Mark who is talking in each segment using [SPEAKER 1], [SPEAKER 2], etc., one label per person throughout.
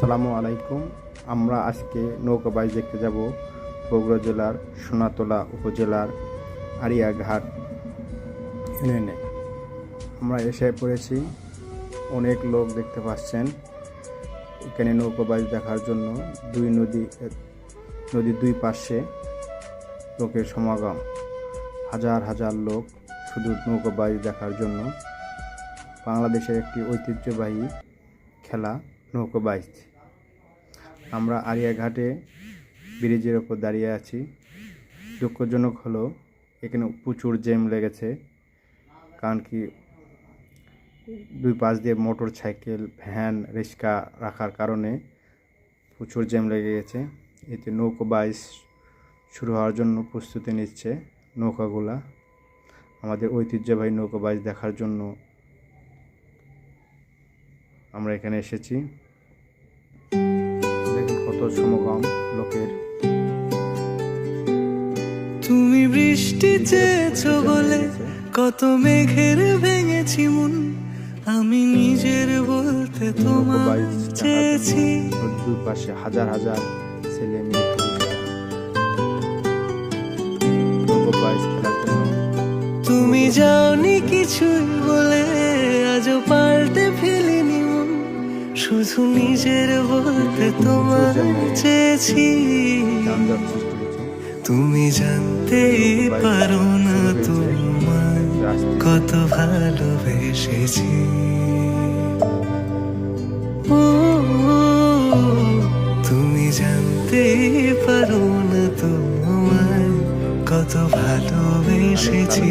[SPEAKER 1] আসসালামু আলাইকুম। আমরা আজকে নৌকা বাইচ দেখতে যাব বগুড়া জেলার সোনাতলা উপজেলার আরিয়াঘাট ইউনিয়নে। আমরা এসে পড়েছি, অনেক লোক দেখতে পাচ্ছেন। এখানে নৌকা বাইচ দেখার জন্য দুই নদী, নদীর দুই পাশে লোকের সমাগম। হাজার হাজার লোক শুধু নৌকা বাইচ দেখার জন্য। বাংলাদেশের একটি ঐতিহ্যবাহী খেলা নৌকো বাইচ আমরা আরিয়াঘাটে ব্রিজের ওপর দাঁড়িয়ে আছি। দুঃখজনক হলো, এখানে প্রচুর জ্যাম লেগেছে, কারণ কি দুই পাশ দিয়ে মোটর সাইকেল, ভ্যান, রিক্সা রাখার কারণে প্রচুর জ্যাম লেগে গেছে। এতে নৌকো বাইচ শুরু হওয়ার জন্য প্রস্তুতি নিচ্ছে নৌকাগুলা। আমাদের ঐতিহ্যবাহী নৌকো বাইচ দেখার জন্য আমরা এখানে এসেছি। কত সমাগম লোকের।
[SPEAKER 2] তুমি বৃষ্টি চেয়েছো বলে কত মেঘের ভেঙেছি মন। আমি নিজের বলতে তোমার চেয়েছি।
[SPEAKER 1] দুই পাশে হাজার হাজার ছেলে মেয়ে
[SPEAKER 2] তুমি যাওনি কিছুই বলে শুধু নিজের বলতে তোমার চেয়েছি। তুমি জানতে পারো না তোমার কত ভালোবেসেছি। তুমি জানতে পারো না তোমায় কত ভালোবেসেছি।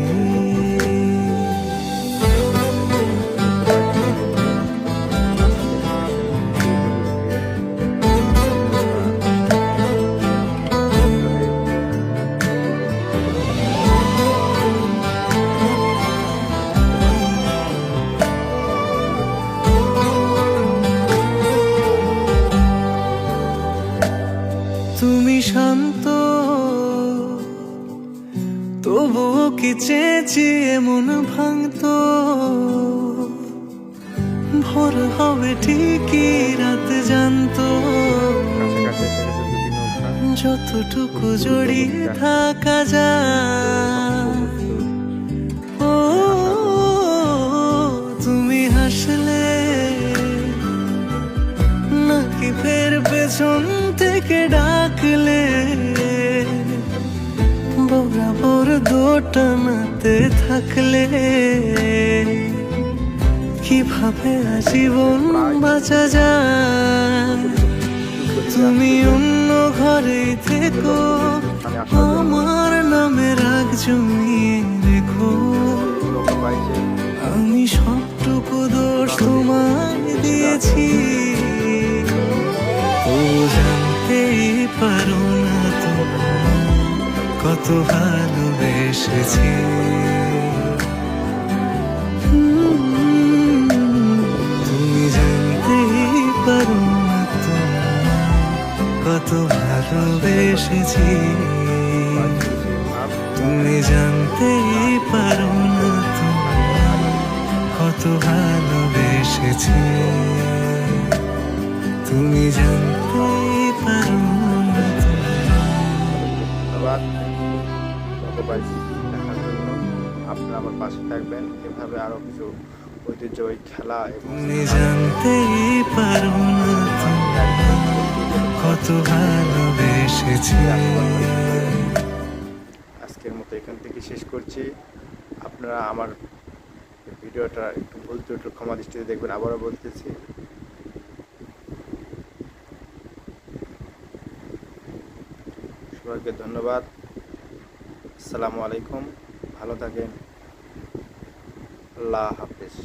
[SPEAKER 2] চেয়েছি এমন ভাঙতো ভোর হবে ঠিকই রাত জানতো। যতটুকু জড়িয়ে থাকা যায় ও তুমি হাসলে নাকি ফের পেছন থেকে ডাকলে? বরাবর দোটানাতে থাকলে কীভাবে আজীবন বাঁচা যায়? তুমি অন্য ঘরে থেকো আমার নামে রাগ জমিয়ে রেখো। আমি সবটুকু দোষ তোমায় দিয়েছি। ও জানতেই পারো না তোমায় কত ভালোবেসেছি। তুমি জানতেই পারো না কত ভালোবেসেছি। তুমি জানতেই পারো না কত ভালোবেসেছি। তুমি জানতেই পারো না
[SPEAKER 1] বাইচ দেখার জন্য আপনারা আমার পাশে থাকবেন। এভাবে আরও কিছু ঐতিহ্যবাহী খেলা এবং
[SPEAKER 2] কত ভালোবেসেছি।
[SPEAKER 1] আজকের মতো এখান থেকে শেষ করছি। আপনারা আমার ভিডিওটা একটু ভুল একটু ক্ষমা দৃষ্টিতে দেখবেন। আবারও বলতেছি সবাইকে ধন্যবাদ। আসসালামু আলাইকুম ভালো থাকেন। আল্লাহ হাফেজ।